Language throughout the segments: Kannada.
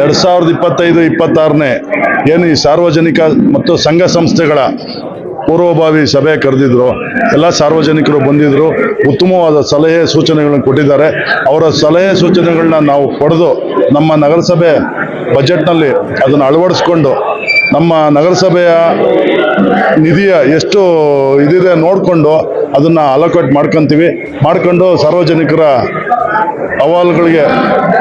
ಎರಡ್ ಸಾವಿರದ ಇಪ್ಪತ್ತೈದು, ಇಪ್ಪತ್ತಾರನೇ ಏನು ಈ ಸಾರ್ವಜನಿಕ ಮತ್ತು ಸಂಘ ಸಂಸ್ಥೆಗಳ ಪೂರ್ವಭಾವಿ ಸಭೆ ಕರೆದಿದ್ರು, ಎಲ್ಲ ಸಾರ್ವಜನಿಕರು ಬಂದಿದ್ರು, ಉತ್ತಮವಾದ ಸಲಹೆ ಸೂಚನೆಗಳನ್ನು ಕೊಟ್ಟಿದ್ದಾರೆ. ಅವರ ಸಲಹೆ ಸೂಚನೆಗಳನ್ನ ನಾವು ಪಡೆದು ನಮ್ಮ ನಗರಸಭೆ ಬಜೆಟ್ನಲ್ಲಿ ಅದನ್ನು ಅಳವಡಿಸ್ಕೊಂಡು ನಮ್ಮ ನಗರಸಭೆಯ ನಿಧಿಯ ಎಷ್ಟು ಇದಿದೆ ನೋಡಿಕೊಂಡು ಅದನ್ನು ಅಲೋಕೇಟ್ ಮಾಡ್ಕೊತೀವಿ. ಮಾಡ್ಕೊಂಡು ಸಾರ್ವಜನಿಕರ ಅಹವಾಲುಗಳಿಗೆ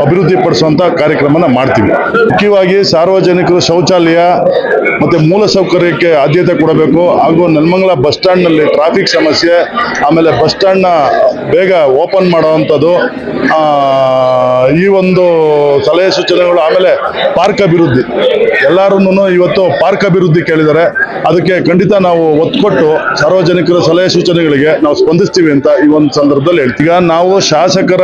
ಅಭಿವೃದ್ಧಿ ಪಡಿಸುವಂಥ ಕಾರ್ಯಕ್ರಮನ ಮಾಡ್ತೀವಿ. ಮುಖ್ಯವಾಗಿ ಸಾರ್ವಜನಿಕರು ಶೌಚಾಲಯ ಮತ್ತು ಮೂಲಸೌಕರ್ಯಕ್ಕೆ ಆದ್ಯತೆ ಕೊಡಬೇಕು. ಹಾಗೂ ನೆಲಮಂಗಲ ಬಸ್ ಸ್ಟ್ಯಾಂಡ್ನಲ್ಲಿ ಟ್ರಾಫಿಕ್ ಸಮಸ್ಯೆ, ಆಮೇಲೆ ಬಸ್ ಸ್ಟ್ಯಾಂಡ್ನ ಬೇಗ ಓಪನ್ ಮಾಡುವಂಥದ್ದು ಈ ಒಂದು ಸಲಹೆ ಸೂಚನೆಗಳು ಆಮೇಲೆ ಪಾರ್ಕ್ ಅಭಿವೃದ್ಧಿ. ಎಲ್ಲರೂ ಇವತ್ತು ಪಾರ್ಕ್ ಅಭಿವೃದ್ಧಿ ಕೇಳಿದ್ದಾರೆ. ಅದಕ್ಕೆ ಖಂಡಿತ ನಾವು ಒತ್ತು ಸಾರ್ವಜನಿಕರ ಸಲಹೆ ಸೂಚನೆಗಳಿಗೆ ನಾವು ಸ್ಪಂದಿಸ್ತೀವಿ ಅಂತ ಈ ಒಂದು ಸಂದರ್ಭದಲ್ಲಿ ಹೇಳ್ತೀವಿ. ನಾವು ಶಾಸಕರ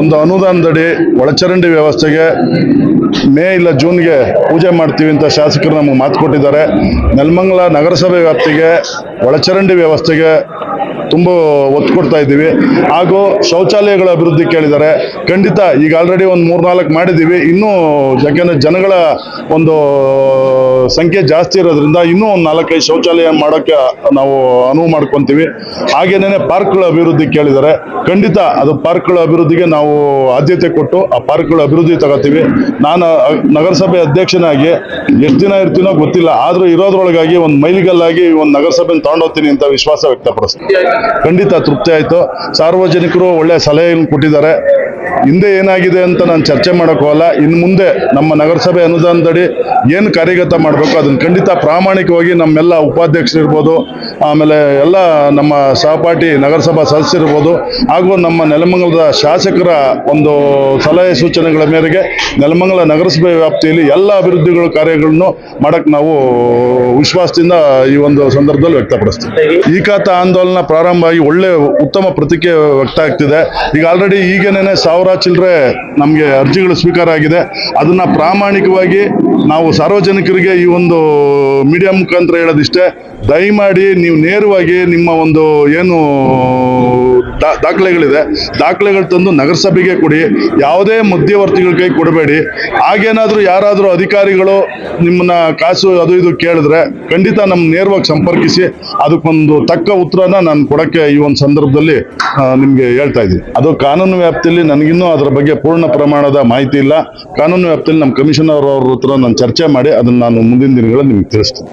ಒಂದು ಅನುದಾನದಡಿ ಒಳಚರಂಡಿ ವ್ಯವಸ್ಥೆಗೆ ಮೇ ಇಲ್ಲ ಜೂನ್ಗೆ ಪೂಜೆ ಮಾಡ್ತೀವಿ ಅಂತ ಶಾಸಕರು ನಮಗೆ ಮಾತು ಕೊಟ್ಟಿದ್ದಾರೆ. ನೆಲಮಂಗಲ ನಗರಸಭೆ ವ್ಯಾಪ್ತಿಗೆ ಒಳಚರಂಡಿ ವ್ಯವಸ್ಥೆಗೆ ತುಂಬ ಒತ್ತು ಕೊಡ್ತಾ ಇದ್ದೀವಿ. ಹಾಗೂ ಶೌಚಾಲಯಗಳ ಅಭಿವೃದ್ಧಿ ಕೇಳಿದ್ದಾರೆ. ಖಂಡಿತ ಈಗ ಆಲ್ರೆಡಿ ಒಂದು ಮೂರ್ನಾಲ್ಕು ಮಾಡಿದ್ದೀವಿ. ಇನ್ನೂ ಯಾಕೆಂದರೆ ಜನಗಳ ಒಂದು, ಸಂಖ್ಯೆ ಜಾಸ್ತಿ ಇರೋದ್ರಿಂದ ಇನ್ನೂ ಒಂದು ನಾಲ್ಕೈದು ಶೌಚಾಲಯ ಮಾಡೋಕ್ಕೆ ನಾವು ಅನುವು ಮಾಡ್ಕೊತೀವಿ. ಹಾಗೇನೇ ಪಾರ್ಕ್ಗಳ ಅಭಿವೃದ್ಧಿ ಕೇಳಿದ್ದಾರೆ. ಖಂಡಿತ ಅದು ಪಾರ್ಕ್ಗಳ ಅಭಿವೃದ್ಧಿಗೆ ನಾವು ಆದ್ಯತೆ ಕೊಟ್ಟು ಆ ಪಾರ್ಕ್ಗಳ ಅಭಿವೃದ್ಧಿ ತಗೋತೀವಿ. ನಾನು ನಗರಸಭೆ ಅಧ್ಯಕ್ಷನಾಗಿ ಎಷ್ಟು ದಿನ ಇರ್ತೀನೋ ಗೊತ್ತಿಲ್ಲ. ಆದರೂ ಇರೋದ್ರೊಳಗಾಗಿ ಒಂದು ಮೈಲಿಗಲ್ಲಾಗಿ ಒಂದು ನಗರಸಭೆನ ತಗೊಂಡೋಗ್ತೀನಿ ಅಂತ ವಿಶ್ವಾಸ ವ್ಯಕ್ತಪಡಿಸ್ತೀನಿ. ಖಂಡಿತ ತೃಪ್ತಿ ಆಯಿತು. ಸಾರ್ವಜನಿಕರು ಒಳ್ಳೆ ಸಲಹೆಯನ್ನು ಕೊಟ್ಟಿದ್ದಾರೆ. ಹಿಂದೆ ಏನಾಗಿದೆ ಅಂತ ನಾನು ಚರ್ಚೆ ಹೋಗಲ್ಲ. ಇನ್ನು ಮುಂದೆ ನಮ್ಮ ನಗರಸಭೆ ಅನುದಾನದಡಿ ಏನು ಕಾರ್ಯಗತ ಮಾಡಬೇಕು ಅದನ್ನು ಖಂಡಿತ ಪ್ರಾಮಾಣಿಕವಾಗಿ ನಮ್ಮೆಲ್ಲ ಉಪಾಧ್ಯಕ್ಷರಿರ್ಬೋದು ಆಮೇಲೆ ಎಲ್ಲ ನಮ್ಮ ಸಹಪಾಠಿ ನಗರಸಭಾ ಸದಸ್ಯರಿರ್ಬೋದು ಹಾಗೂ ನಮ್ಮ ನೆಲಮಂಗಲದ ಶಾಸಕರ ಒಂದು ಸಲಹೆ ಸೂಚನೆಗಳ ಮೇರೆಗೆ ನೆಲಮಂಗಲ ನಗರಸಭೆ ವ್ಯಾಪ್ತಿಯಲ್ಲಿ ಎಲ್ಲ ಅಭಿವೃದ್ಧಿಗಳು ಕಾರ್ಯಗಳನ್ನು ಮಾಡಕ್ಕೆ ನಾವು ವಿಶ್ವಾಸದಿಂದ ಈ ಒಂದು ಸಂದರ್ಭದಲ್ಲಿ ವ್ಯಕ್ತಪಡಿಸ್ತೀವಿ. ಈ ಖಾತ ಆಂದೋಲನ ಪ್ರಾರಂಭ ಆಗಿ ಒಳ್ಳೆ ಉತ್ತಮ ಪ್ರತಿಕ್ರಿಯೆ ವ್ಯಕ್ತ ಆಗ್ತಿದೆ. ಈಗ ಆಲ್ರೆಡಿ ಈಗೇನೆ ಸಾವಿರ ಚಿಲ್ಲರೆ ನಮಗೆ ಅರ್ಜಿಗಳು ಸ್ವೀಕಾರ ಆಗಿದೆ. ಅದನ್ನು ಪ್ರಾಮಾಣಿಕವಾಗಿ ನಾವು ಸಾರ್ವಜನಿಕರಿಗೆ ಈ ಒಂದು ಮೀಡಿಯಾ ಮುಖಾಂತರ ಹೇಳೋದಿಷ್ಟೇ. ದಯಮಾಡಿ ನೀವು ನೇರವಾಗಿ ನಿಮ್ಮ ಒಂದು ಏನು ದಾಖಲೆಗಳಿದೆ. ದಾಖಲೆಗಳು ತಂದು ನಗರಸಭೆಗೆ ಕೊಡಿ. ಯಾವುದೇ ಮಧ್ಯವರ್ತಿಗಳ ಕೈ ಕೊಡಬೇಡಿ. ಹಾಗೇನಾದರೂ ಯಾರಾದರೂ ಅಧಿಕಾರಿಗಳು ನಿಮ್ಮನ್ನ ಕಾಸು ಅದು ಇದು ಕೇಳಿದ್ರೆ ಖಂಡಿತ ನಮ್ಮ ನೇರವಾಗಿ ಸಂಪರ್ಕಿಸಿ ಅದಕ್ಕೊಂದು ತಕ್ಕ ಉತ್ತರನ ನಾನು ಕೊಡೋಕ್ಕೆ ಈ ಒಂದು ಸಂದರ್ಭದಲ್ಲಿ ನಿಮಗೆ ಹೇಳ್ತಾ ಇದ್ದೀನಿ. ಅದು ಕಾನೂನು ವ್ಯಾಪ್ತಿಯಲ್ಲಿ ನನಗಿನ್ನೂ ಅದರ ಬಗ್ಗೆ ಪೂರ್ಣ ಪ್ರಮಾಣದ ಮಾಹಿತಿ ಇಲ್ಲ. ಕಾನೂನು ವ್ಯಾಪ್ತಿಯಲ್ಲಿ ನಮ್ಮ ಕಮಿಷನರ್ ಅವ್ರ ಹತ್ರ ನಾನು ಚರ್ಚೆ ಮಾಡಿ ಅದನ್ನು ನಾನು ಮುಂದಿನ ದಿನಗಳಲ್ಲಿ ನಿಮಗೆ ತಿಳಿಸ್ತೀನಿ.